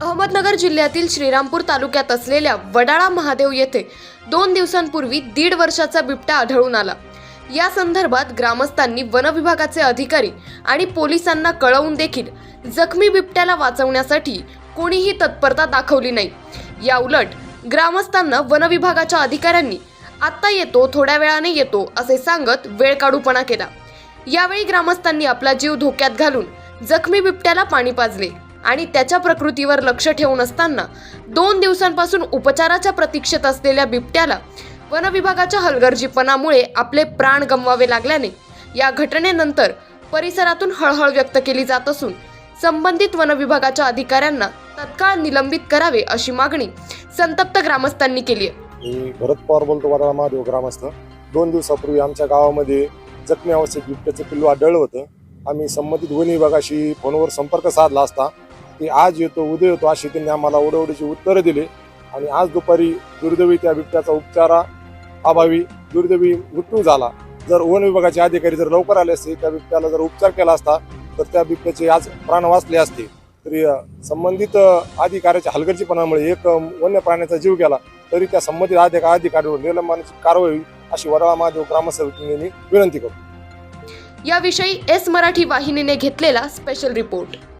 अहमदनगर जिल्ह्यातील श्रीरामपूर तालुक्यात असलेल्या वडाळा महादेव येथे दोन दिवसांपूर्वी दीड वर्षाचा बिबटा आढळून आला. या संदर्भात ग्रामस्थांनी वनविभागाचे अधिकारी आणि पोलिसांना कळवून देखील जखमी बिबट्याला वाचवण्यासाठी कोणीही तत्परता दाखवली नाही. या उलट ग्रामस्थांना वनविभागाच्या अधिकाऱ्यांनी आत्ता येतो थोड्या वेळाने येतो असे सांगत वेळकाढूपणा केला. यावेळी ग्रामस्थांनी आपला जीव धोक्यात घालून जखमी बिबट्याला पाणी पाजले. आणि त्याच्या प्रकृतीवर लक्ष ठेवून असताना दोन दिवसांपासून उपचाराच्या प्रतीक्षेत असलेल्या बिबट्याला वनविभागाच्या हलगर्जीपणामुळे आपले प्राण गमवावे लागल्याने या घटनेनंतर परिसरातून हळहळ व्यक्त केली जात असून संबंधित वनविभागाच्या अधिकाऱ्यांना तत्काळ निलंबित करावे अशी मागणी संतप्त ग्रामस्थांनी केली आहे. मी भरत पवार बोलतो वादळा महादेव ग्रामस्थ. दोन दिवसापूर्वी आमच्या गावामध्ये जखमी अवस्थेत बिबट्याचं पिल्लू आढळलं होतं. आम्ही संबंधित वन विभागाशी फोनवर संपर्क साधला असता की आज येतो उद्या येतो अशी त्यांनी आम्हाला ओढवडीची उत्तरं दिली. आणि आज दुपारी दुर्दैवी त्या बिबट्याचा उपचारा अभावी दुर्दैवी मृत्यू झाला. जर वन विभागाचे अधिकारी जर लवकर आले असते त्या बिबट्याला जर उपचार केला असता तर त्या बिबट्याचे आज प्राण वाचले असते. तरी संबंधित अधिकाऱ्याच्या हलगर्जीपणामुळे एक वन्य प्राण्याचा जीव गेला तरी त्या संबंधित अधिका अधिकाऱ्यावर निलंबनाची कारवाई अशी वडाळा महादेव ग्रामसमितीने विनंती करू. याविषयी एस मराठी वाहिनीने घेतलेला स्पेशल रिपोर्ट